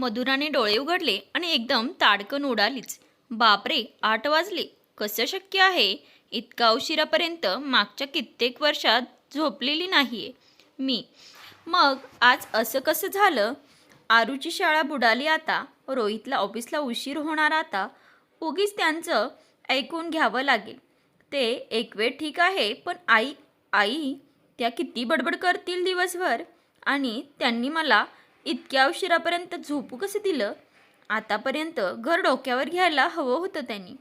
मधुराने डोळे उघडले आणि एकदम ताडकन उडालीच. बापरे आठ वाजले. कसं शक्य आहे? इतका उशिरापर्यंत मागच्या कित्येक वर्षात झोपलेली नाहीये. मी. मग आज असं कसं झालं? आरूची शाळा बुडाली आता. रोहितला ऑफिसला उशीर होणार आता. उगीच त्यांचं ऐकून घ्यावं लागेल. ते एक वेळ ठीक आहे पण आई आई त्या किती बडबड करतील दिवसभर? आणि त्यांनी मला इतक्या उशिरापर्यंत झोपू कसं दिलं? आतापर्यंत घर डोक्यावर घ्यायला हवं होतं त्यांनी.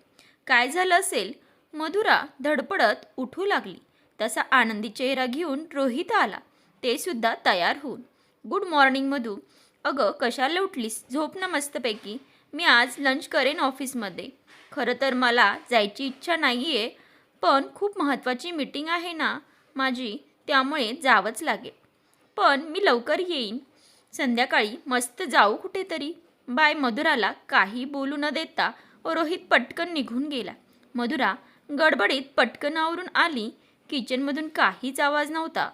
काय झालं असेल? मधुरा धडपडत उठू लागली. तसा आनंदी चेहरा घेऊन रोहित आला. ते सुद्धा तयार होऊन. Good morning Madhu. अगं कशाला उठलीस? झोप ना मस्तपैकी. मी आज लंच करेन ऑफिसमध्ये. खरं तर मला जायची इच्छा नाही आहे पण खूप महत्त्वाची मीटिंग आहे ना माझी. त्यामुळे जावंच लागेल. पण मी लवकर येईन. संध्याकाळी मस्त जाऊ कुठेतरी. बाय मधुराला काही बोलू न देता रोहित पटकन निघून गेला. मधुरा गडबडीत पटकन आवरून आली. किचनमधून काहीच आवाज नव्हता.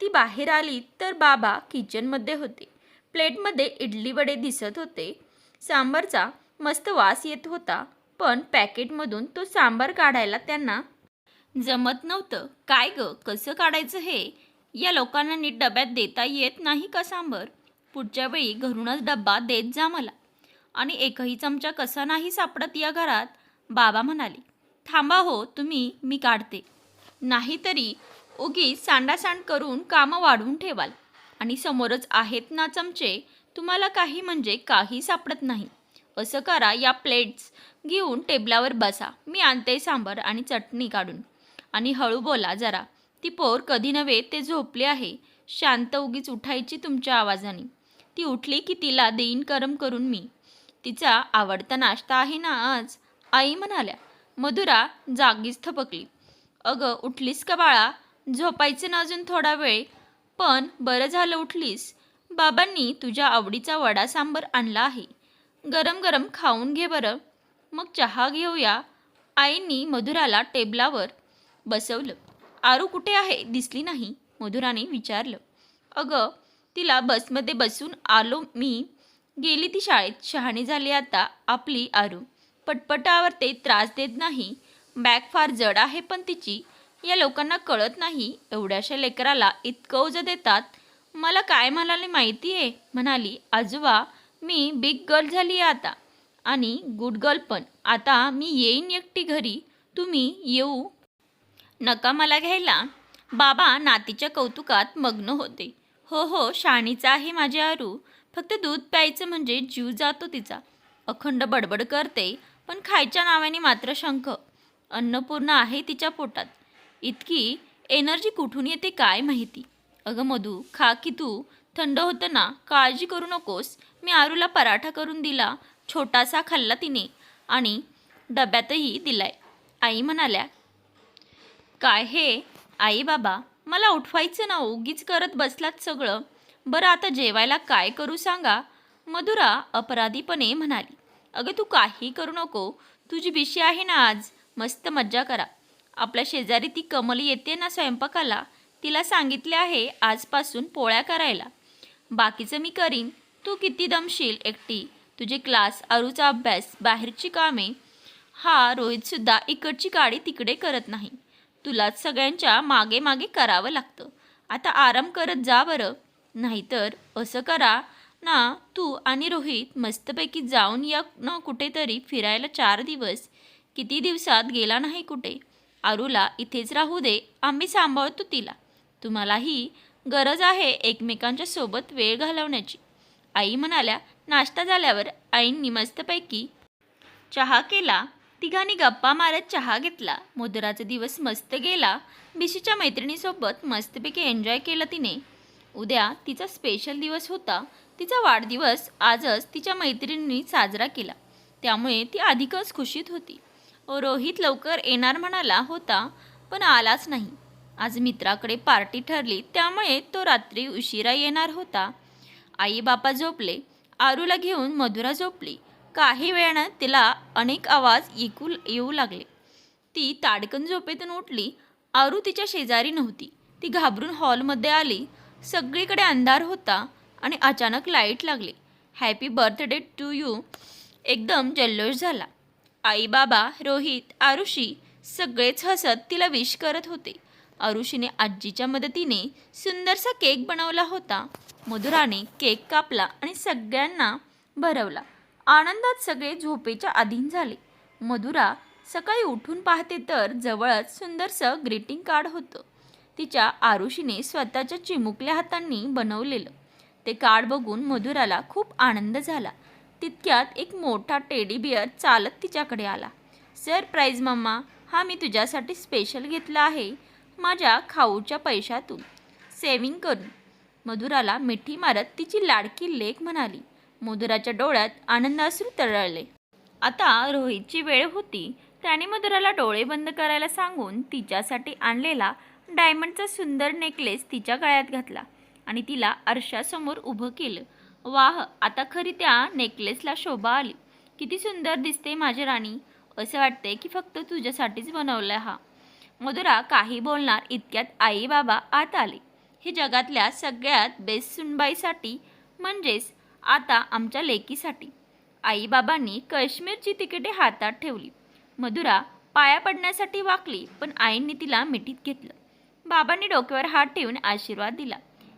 ती बाहेर आली तर बाबा किचनमध्ये होते. प्लेटमध्ये इडली वडे दिसत होते. सांबारचा मस्त वास येत होता पण पॅकेटमधून तो सांबार काढायला त्यांना जमत नव्हतं. काय ग कसं काढायचं हे? या लोकांना नीट डब्यात देता येत नाही का सांबर? पुढच्या वेळी घरूनच डब्बा देत जा मला. आणि एकही चमचा कसा नाही सापडत या घरात? बाबा म्हणाले थांबा हो तुम्ही मी काढते. नाहीतरी उगीच सांडासांड करून कामं वाढवून ठेवाल. आणि समोरच आहेत ना चमचे तुम्हाला काही म्हणजे काही सापडत नाही. असं करा या प्लेट्स घेऊन टेबलावर बसा. मी आणते सांबार आणि चटणी काढून. आणि हळू बोला जरा. ती पोर कधी नव्हे ते झोपले आहे. शांत उगीच उठायची तुमच्या आवाजाने. ती उठली की तिला देईन करम करून मी. तिचा आवडता नाश्ता आहे ना आज? आई म्हणाल्या. मधुरा जागीच थपकली. अगं उठलीस का बाळा? झोपायचं ना अजून थोडा वेळ. पण बरं झालं उठलीस. बाबांनी तुझ्या आवडीचा वडा सांबर आणला आहे. गरम गरम खाऊन घे बरं. मग चहा घेऊया. आईंनी मधुराला टेबलावर बसवलं. आरू कुठे आहे? दिसली नाही. मधुराने विचारलं. अगं तिला बसमध्ये बसून आलो मी. गेली ती शाळेत. शहाणी झाली आता आपली आरू. पटपटावर ते त्रास देत नाही. बॅग फार जड आहे पण तिची. या लोकांना कळत नाही. एवढ्याशा लेकराला इतकं ओझं देतात. मला काय म्हणाले माहिती आहे म्हणाली आजोबा मी बिग गर्ल झाली आहे आता. आणि गुड गर्ल पण. आता मी येईन एकटी घरी. तुम्ही येऊ. नका मला घ्यायला. बाबा नातीच्या कौतुकात मग्न होते. हो हो शाणीचा आहे माझी आरू. फक्त दूध प्यायचं म्हणजे जीव जातो तिचा. अखंड बडबड करते पण खायच्या नावाने मात्र शंख. अन्नपूर्ण आहे तिच्या पोटात. इतकी एनर्जी कुठून येते काय माहिती? अगं मधू खा की तू. थंड होतं ना काळजी करू नकोस. मी आरूला पराठा करून दिला छोटासा खाल्ला तिने आणि डब्यातही दिलाय. आई म्हणाल्या काय हे? आई बाबा मला उठवायचं ना उगीच करत बसलात सगळं. बरं आता जेवायला काय करू सांगा? मधुरा अपराधीपणे म्हणाली. अगं तू काही करू नको. तुझी बिशी आहे ना आज. मस्त मज्जा करा. आपल्या शेजारी ती कमल येते ना स्वयंपाकाला? तिला सांगितले आहे आजपासून पोळ्या करायला. बाकीचं मी करीन. तू किती दमशील एकटी. तुझे क्लास अरूचा अभ्यास बाहेरची कामे. हा रोहितसुद्धा इकडची गाडी तिकडे करत नाही. तुलाच सगळ्यांच्या मागे मागे करावं लागतं. आता आराम करत जा बरं. नाहीतर असं करा ना तू आणि रोहित मस्तपैकी जाऊन या ना कुठेतरी फिरायला चार दिवस. किती दिवसात गेला नाही कुठे? आरूला इथेच राहू दे. आम्ही सांभाळतो तिला. तुम्हालाही गरज आहे एकमेकांच्या सोबत वेळ घालवण्याची. आई म्हणाल्या नाश्ता झाल्यावर आईंनी मस्तपैकी चहा केला. तिघांनी गप्पा मारत चहा घेतला. मधुराचा दिवस मस्त गेला. बिशीच्या मैत्रिणीसोबत मस्तपैकी एन्जॉय केलं तिने. उद्या तिचा स्पेशल दिवस होता. तिचा वाढदिवस आजच तिच्या मैत्रिणींनी साजरा केला. त्यामुळे ती अधिकच खुशीत होती. रोहित लवकर येणार म्हणाला होता पण आलाच नाही. आज मित्राकडे पार्टी ठरली त्यामुळे तो रात्री उशिरा येणार होता. आई बापा झोपले. आरूला घेऊन मधुरा झोपली. काही वेळानं तिला अनेक आवाज ऐकू येऊ लागले. ती ताडकन झोपेतून उठली. आरू तिच्या शेजारी नव्हती. ती घाबरून हॉलमध्ये आली. सगळीकडे अंधार होता आणि अचानक लाइट लागली. Happy birthday to you. एकदम जल्लोष झाला. आई बाबा रोहित आरुषी सगळेच हसत तिला विश करत होते. आरुषीने आजीच्या मदतीने सुंदरसा केक बनवला होता. मधुराने केक कापला आणि सगळ्यांना भरवला. आनंदात सगळे झोपेच्या अधीन झाले. मधुरा सकाळी उठून पाहते तर जवळच सुंदरसं ग्रीटिंग कार्ड होतं. तिच्या आरुषीने स्वतःच्या चिमुकल्या हातांनी बनवलेलं. ते कार्ड बघून मधुराला खूप आनंद झाला. तितक्यात एक मोठा टेडी बिअर चालत तिच्याकडे आला. सरप्राईज मम्मा हा मी तुझ्यासाठी स्पेशल घेतला आहे. माझ्या खाऊच्या पैशातून. सेविंग करून. मधुराला मिठी मारत तिची लाडकी लेख म्हणाली. मधुराच्या डोळ्यात आनंद आनंदाश्रू तरळले. आता रोहितची वेळ होती. त्याने मधुराला डोळे बंद करायला सांगून तिच्यासाठी आणलेला डायमंडचा सुंदर नेकलेस तिच्या गळ्यात घातला आणि तिला आरशासमोर उभं केलं. वाह आता खरी त्या नेकलेसला शोभा आली. किती सुंदर दिसते माझी राणी. असं वाटते की फक्त तुझ्यासाठीच बनवलं हा. मधुरा काही बोलणार इतक्यात आई बाबा आत आले. हे जगातल्या सगळ्यात बेस्ट सुनबाईसाठी म्हणजेच आता आमच्या लेकीसाठी. आईबाबांनी काश्मीरची तिकिटे हातात ठेवली. मधुरा पाया पडण्यासाठी वाकली पण आईंनी तिला मिठीत घेतलं. बाबांनी डोक्यावर हात ठेवून आशीर्वाद दिला.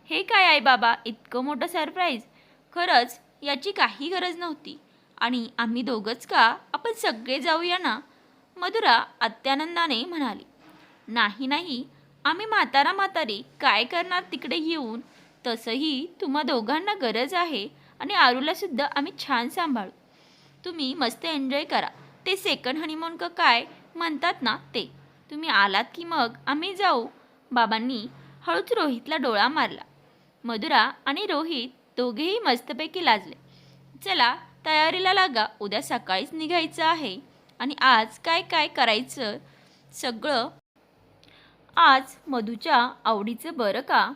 हे काय आई बाबा इतकं मोठं सरप्राईज? खरंच याची काही गरज नव्हती. आणि आम्ही दोघंच का? आपण सगळे जाऊया ना? मधुरा अत्यानंदाने म्हणाली. नाही नाही. आम्ही म्हातारा म्हातारी काय करणार तिकडे येऊन? तसंही तुम्हा दोघांना गरज आहे. आणि आरूलासुद्धा आम्ही छान सांभाळू. तुम्ही मस्त एन्जॉय करा. ते सेकंड हनीमून का काय म्हणतात ना ते. तुम्ही आलात की मग आम्ही जाऊ. बाबांनी हळूच रोहितला डोळा मारला. मधुरा आणि रोहित दोघेही मस्तपैकी लाजले. चला तयारीला लागा. उद्या सकाळीच निघायचं आहे. आणि आज काय काय करायचं? सगळं आज मधूच्या आवडीचं बरं का?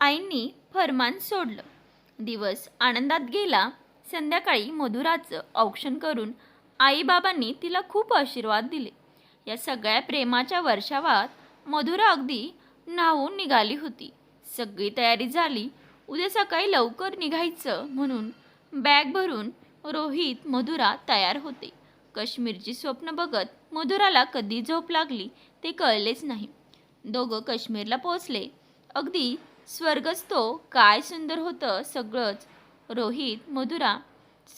आईंनी फरमान सोडलं. दिवस आनंदात गेला संध्याकाळी मधुराचं औक्षण करून आईबाबांनी तिला खूप आशीर्वाद दिले. या सगळ्या प्रेमाच्या वर्षावात मधुरा अगदी न्हावून निघाली होती. सगळी तयारी झाली उद्या सकाळी लवकर निघायचं म्हणून बॅग भरून रोहित मधुरा तयार होते. काश्मीरची स्वप्न बघत मधुराला कधी झोप लागली ते कळलेच नाही. दोघं काश्मीरला पोचले अगदी स्वर्गस्थो काय सुंदर होतं सगळंच. रोहित मधुरा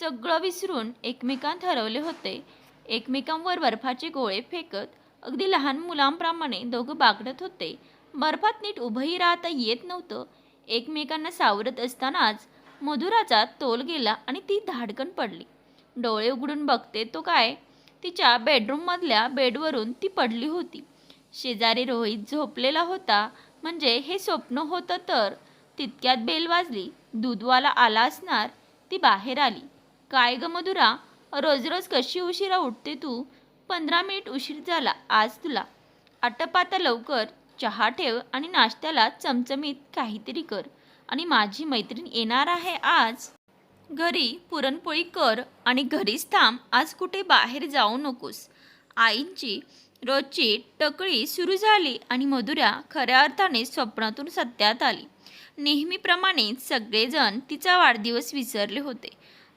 सगळं विसरून एकमेकांत हरवले होते. एकमेकांवर बर्फाचे गोळे फेकत अगदी लहान मुलांप्रमाणे दोघं बागडत होते. बर्फात नीट उभंही राहता येत नव्हतं. एकमेकांना सावरत असतानाच मधुराचा तोल गेला आणि ती धाडकन पडली. डोळे उघडून बघते तो काय? तिच्या बेडरूममधल्या बेडवरून ती पडली होती. शेजारी रोहित झोपलेला होता. म्हणजे हे स्वप्न होतं तर. तितक्यात बेल वाजली. दूधवाला आला असणार ती बाहेर आली. काय ग मधुरा रोज रोज कशी उशिरा उठते तू? पंधरा मिनिट उशीर झाला आज तुला. आटपाता लवकर. चहा ठेव आणि नाश्त्याला चमचमीत काहीतरी कर. आणि माझी मैत्रीण येणार आहे आज. घरी पुरणपोळी कर आणि घरीच थांब. आज कुठे बाहेर जाऊ नकोस. आईंची रोजची टकळी सुरू झाली आणि मधुरा खऱ्या अर्थाने स्वप्नातून सत्यात आली. नेहमीप्रमाणेच सगळेजण तिचा वाढदिवस विसरले होते.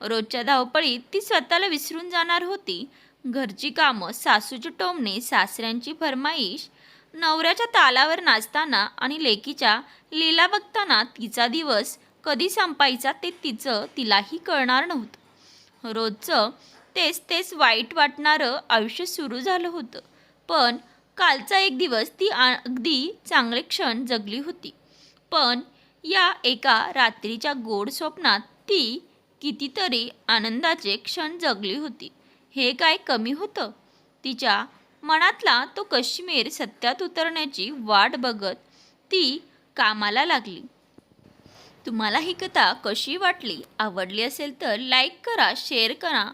रोजच्या धावपळीत ती स्वतःला विसरून जाणार होती. घरची कामं सासूचे टोमणे सासऱ्यांची फरमाईश नवऱ्याच्या तालावर नाचताना आणि लेकीच्या लीला बघताना तिचा दिवस कधी संपायचा ते तिचं तिलाही कळणार नव्हतं. रोजचं तेच तेच वाईट वाटणारं आयुष्य सुरू झालं होतं. पण कालचा एक दिवस ती अगदी चांगले क्षण जगली होती. पण या एका रात्रीच्या गोड स्वप्नात ती कितीतरी आनंदाचे क्षण जगली होती. हे काय कमी होतं? तिच्या मनातला तो काश्मीर सत्यात उतरण्याची वाट बघत ती कामाला लागली. तुम्हाला ही कथा कशी वाटली आवडली असेल तर लाईक करा शेअर करा.